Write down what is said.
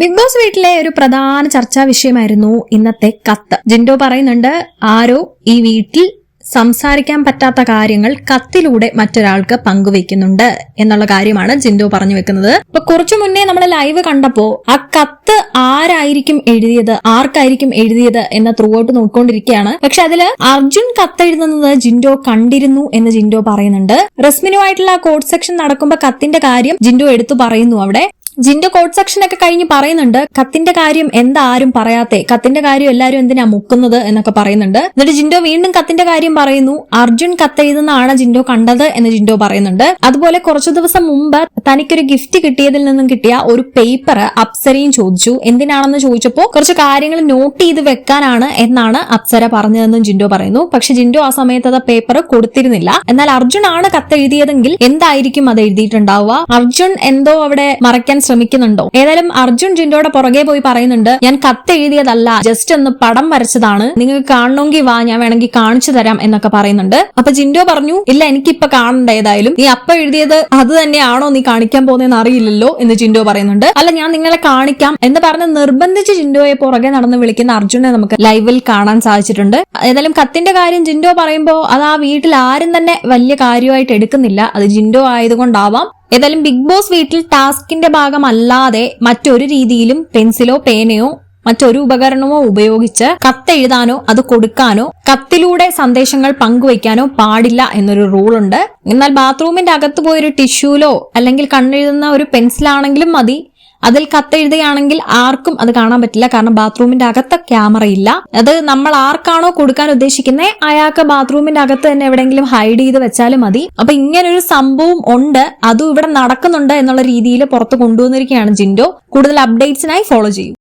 Big boss വീട്ടിലെ ഒരു പ്രധാന ചർച്ചാ വിഷയമായിരുന്നു ഇന്നത്തെ കത്ത്. ജിൻഡോ പറയുന്നുണ്ട് ആരോ ഈ വീട്ടിൽ സംസാരിക്കാൻ പറ്റാത്ത കാര്യങ്ങൾ കത്തിലൂടെ മറ്റൊരാൾക്ക് പങ്കുവെക്കുന്നുണ്ട് എന്നുള്ള കാര്യമാണ് ജിൻഡോ പറഞ്ഞു വെക്കുന്നത്. ഇപ്പൊ കുറച്ചു മുന്നേ നമ്മൾ ലൈവ് കണ്ടപ്പോ ആ കത്ത് ആരായിരിക്കും എഴുതിയത് ആർക്കായിരിക്കും എഴുതിയത് എന്ന ത്രൂ ഔട്ട് നോക്കിക്കൊണ്ടിരിക്കുകയാണ്. പക്ഷെ അതിൽ അർജുൻ കത്തെഴുതുന്നത് ജിൻഡോ കണ്ടിരുന്നു എന്ന് ജിൻഡോ പറയുന്നുണ്ട്. റസ്മിനുമായിട്ടുള്ള കോഡ് സെക്ഷൻ നടക്കുമ്പോൾ കത്തിന്റെ കാര്യം ജിൻഡോ എടുത്തു പറയുന്നു അവിടെ. ജിൻഡോ കോഡ് സെക്ഷൻ ഒക്കെ കഴിഞ്ഞ് പറയുന്നുണ്ട് കത്തിന്റെ കാര്യം എന്താ ആരും പറയാത്തെ? കത്തിന്റെ കാര്യം എല്ലാരും എന്തിനാ മുക്കുന്നത്? എന്നൊക്കെ പറയുന്നുണ്ട്. എന്നിട്ട് ജിൻഡോ വീണ്ടും കത്തിന്റെ കാര്യം പറയുന്നു. അർജുൻ കത്തെഴുതുന്നതാണ് ജിൻഡോ കണ്ടത് എന്ന് ജിൻഡോ പറയുന്നുണ്ട്. അതുപോലെ കുറച്ചു ദിവസം മുമ്പ് തനിക്കൊരു ഗിഫ്റ്റ് കിട്ടിയതിൽ നിന്നും കിട്ടിയ ഒരു പേപ്പർ അപ്സരയും ചോദിച്ചു. എന്തിനാണെന്ന് ചോദിച്ചപ്പോൾ കുറച്ച് കാര്യങ്ങൾ നോട്ട് ചെയ്ത് വെക്കാനാണ് എന്നാണ് അപ്സര പറഞ്ഞതെന്നും ജിൻഡോ പറയുന്നു. പക്ഷെ ജിൻഡോ ആ സമയത്ത് അത് പേപ്പർ കൊടുത്തിരുന്നില്ല. എന്നാൽ അർജുൻ ആണ് കത്തെഴുതിയതെങ്കിൽ എന്തായിരിക്കും അത് എഴുതിയിട്ടുണ്ടാവുക? അർജുൻ എന്തോ അവിടെ മറയ്ക്കാൻ ശ്രമിക്കുന്നുണ്ടോ? ഏതായാലും അർജുൻ ജിൻഡോയുടെ പുറകെ പോയി പറയുന്നുണ്ട് ഞാൻ കത്തെഴുതിയതല്ല ജസ്റ്റ് ഒന്ന് പടം വരച്ചതാണ്. നിങ്ങൾക്ക് കാണണമെങ്കിൽ വാ ഞാൻ വേണമെങ്കിൽ കാണിച്ചു തരാം എന്നൊക്കെ പറയുന്നുണ്ട്. അപ്പൊ ജിൻഡോ പറഞ്ഞു ഇല്ല എനിക്കിപ്പൊ കാണണ്ട ഏതായാലും. നീ അപ്പ എഴുതിയത് അത് തന്നെയാണോ നീ കാണിക്കാൻ പോകുന്നതെന്ന് അറിയില്ലല്ലോ എന്ന് ജിൻഡോ പറയുന്നുണ്ട്. അല്ല ഞാൻ നിങ്ങളെ കാണിക്കാം എന്ന് പറഞ്ഞ് നിർബന്ധിച്ച് ജിൻഡോയെ പുറകെ നടന്ന് വിളിക്കുന്ന അർജുനെ നമുക്ക് ലൈവിൽ കാണാൻ സാധിച്ചിട്ടുണ്ട്. ഏതായാലും കത്തിന്റെ കാര്യം ജിൻഡോ പറയുമ്പോൾ അത് ആ വീട്ടിൽ ആരും തന്നെ വലിയ കാര്യമായിട്ട് എടുക്കുന്നില്ല. അത് ജിൻഡോ ആയതുകൊണ്ടാവാം. ഏതായാലും ബിഗ് ബോസ് വീട്ടിൽ ടാസ്കിന്റെ ഭാഗമല്ലാതെ മറ്റൊരു രീതിയിലും പെൻസിലോ പേനയോ മറ്റൊരു ഉപകരണമോ ഉപയോഗിച്ച് കത്തെഴുതാനോ അത് കൊടുക്കാനോ കത്തിലൂടെ സന്ദേശങ്ങൾ പങ്കുവയ്ക്കാനോ പാടില്ല എന്നൊരു റൂൾ ഉണ്ട്. എന്നാൽ ബാത്റൂമിന്റെ അകത്ത് പോയൊരു ടിഷ്യൂലോ അല്ലെങ്കിൽ കണ്ണെഴുതുന്ന ഒരു പെൻസിലാണെങ്കിലും മതി. അതിൽ കത്തെഴുതുകയാണെങ്കിൽ ആർക്കും അത് കാണാൻ പറ്റില്ല. കാരണം ബാത്റൂമിന്റെ അകത്ത് ക്യാമറ ഇല്ല. അത് നമ്മൾ ആർക്കാണോ കൊടുക്കാൻ ഉദ്ദേശിക്കുന്നത് അയാൾക്ക് ബാത്റൂമിന്റെ അകത്ത് തന്നെ എവിടെയെങ്കിലും ഹൈഡ് ചെയ്ത് വെച്ചാലും മതി. അപ്പൊ ഇങ്ങനൊരു സംഭവം ഉണ്ട്. അതും ഇവിടെ നടക്കുന്നുണ്ട് എന്നുള്ള രീതിയിൽ പുറത്ത് കൊണ്ടുവന്നിരിക്കുകയാണ് ജിൻഡോ. കൂടുതൽ അപ്ഡേറ്റ്സിനായി ഫോളോ ചെയ്യും.